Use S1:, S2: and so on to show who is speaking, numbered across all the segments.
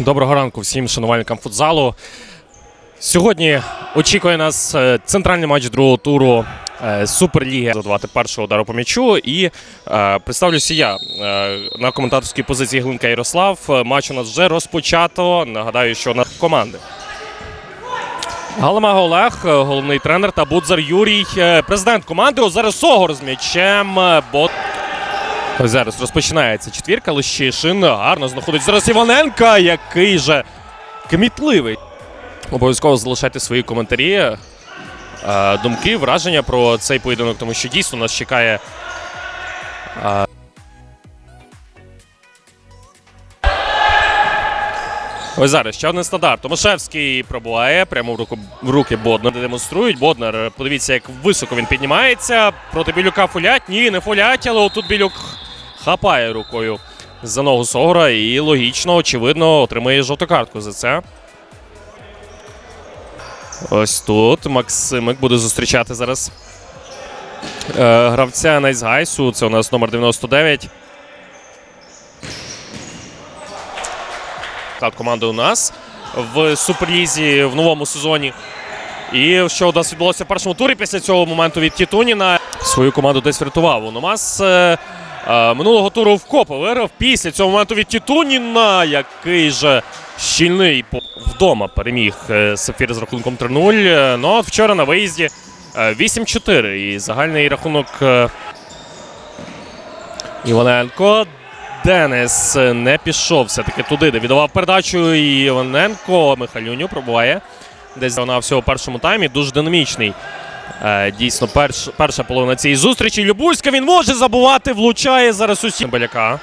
S1: Доброго ранку всім шанувальникам футзалу. Сьогодні очікує нас е, центральний матч другого туру е, Суперліги. Задавати першого удару по м'ячу. І е, представлюся я на коментаторській позиції Глинка Ярослав. Матч у нас вже розпочато. Нагадаю, що на команди. Галамага Олег, головний тренер та Будзар Юрій, президент команди. Зараз Согор з м'ячем. Бо Ось зараз розпочинається четвірка. Лещишин гарно знаходить зараз Іваненка, який же кмітливий. Обов'язково залишайте свої коментарі, е, думки, враження про цей поєдинок, тому що дійсно нас чекає. е, Ось зараз ще один стандарт. Томашевський пробуває прямо в, руку, в руки Боднар. Демонструють. Боднар, подивіться, як високо він піднімається. Проти Білюка фулять. Ні, не фулять, але отут Білюк хапає рукою за ногу Согора і логічно, очевидно, отримає жовту картку за це. Ось тут Максимик буде зустрічати зараз е, гравця Найсгайсу. Це у нас номер 99. Склад команди у нас в Суперлізі в новому сезоні. І що у нас відбулося в першому турі після цього моменту від Тітуніна. Свою команду десь врятував. Уномас е, е, минулого туру в Копа виграв після цього моменту від Тітуніна, який же щільний вдома переміг е, Сапфір з рахунком 3-0. Е, Ну от вчора на виїзді е, 8-4. І загальний рахунок е, Іваненко. Денис не пішов все-таки туди, де віддавав передачу. Іваненко Михайлюню пробуває. Десь вона всього першому таймі. Дуже динамічний. Е, дійсно, перш, перша половина цієї зустрічі. Любульська він може забувати, влучає зараз усі Цимбаляка.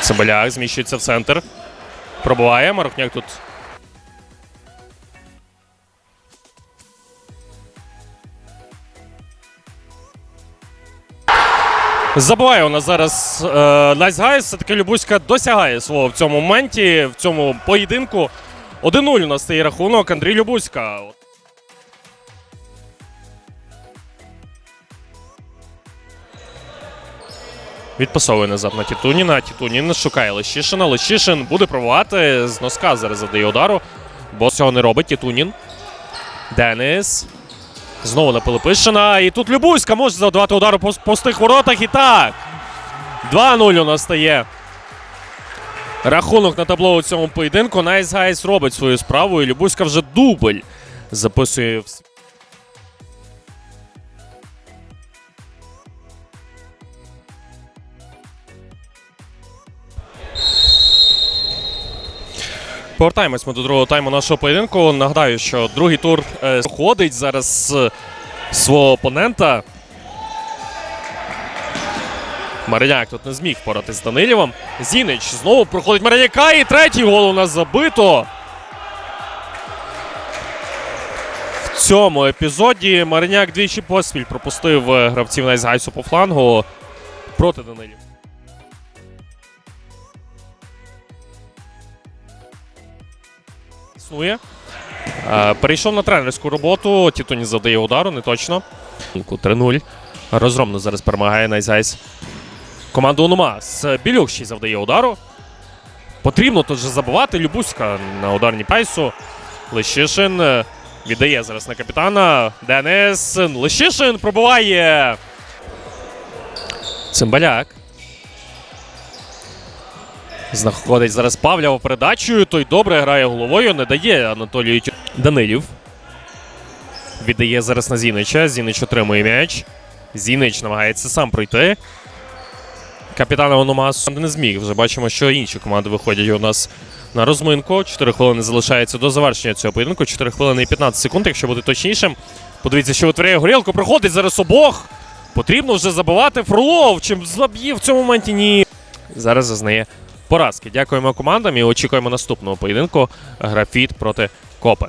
S1: Цимбаляк зміщується в центр. Пробуває. Марохняк тут. Забуває у нас зараз е, Найсгайс. Все-таки Любузька досягає свого в цьому моменті, в цьому поєдинку. 1-0 у нас стає рахунок. Андрій Любузька. Відпасовує назад на Тітуніна. Тітунін шукає Лещишина. Лещишин буде пробувати. З носка зараз завдає удару. Бо цього не робить Тітунін. Денис. Знову на Пилипишина. І тут Любузька може завдавати удару по пустих воротах. І так. 2-0 у нас стає. Рахунок на табло у цьому поєдинку. Найс Гайс робить свою справу. І Любузька вже дубль записує. Повертаємось ми до другого тайму нашого поєдинку. Нагадаю, що другий тур е, ходить зараз свого опонента. Мариняк тут не зміг впоратись з Данилєвим. Зінич знову проходить Мариняка. І третій гол у нас забито. В цьому епізоді Мариняк двічі поспіль пропустив е, гравців Найсгайсу по флангу проти Данилів. Існує. Е, Перейшов на тренерську роботу. Тітоні завдає удару, не точно. 3-0. Розгромно зараз перемагає Найзайс. Команда Унумас. Білюк ще завдає удару. Потрібно тут же забивати. Любуська на ударні пайсу. Лещишин е, віддає зараз на капітана. Денис. Лещишин пробиває. Цимбаляк. Знаходить зараз Павлєва передачею. Той добре грає головою, не дає Анатолію Данилів. Віддає зараз на Зінича. Зінич отримує м'яч. Зінич намагається сам пройти. Капітан Ономас не зміг. Вже бачимо, що інші команди виходять у нас на розминку. 4 хвилини залишається до завершення цього поєдинку. 4 хвилини і 15 секунд, якщо бути точнішим. Подивіться, що витворяє горілку. Проходить зараз обох. Потрібно вже забивати Фролов. Чим заб'є в цьому моменті ні. Зараз зазнає поразки. Дякуємо командам і очікуємо наступного поєдинку. Графіт проти Копи.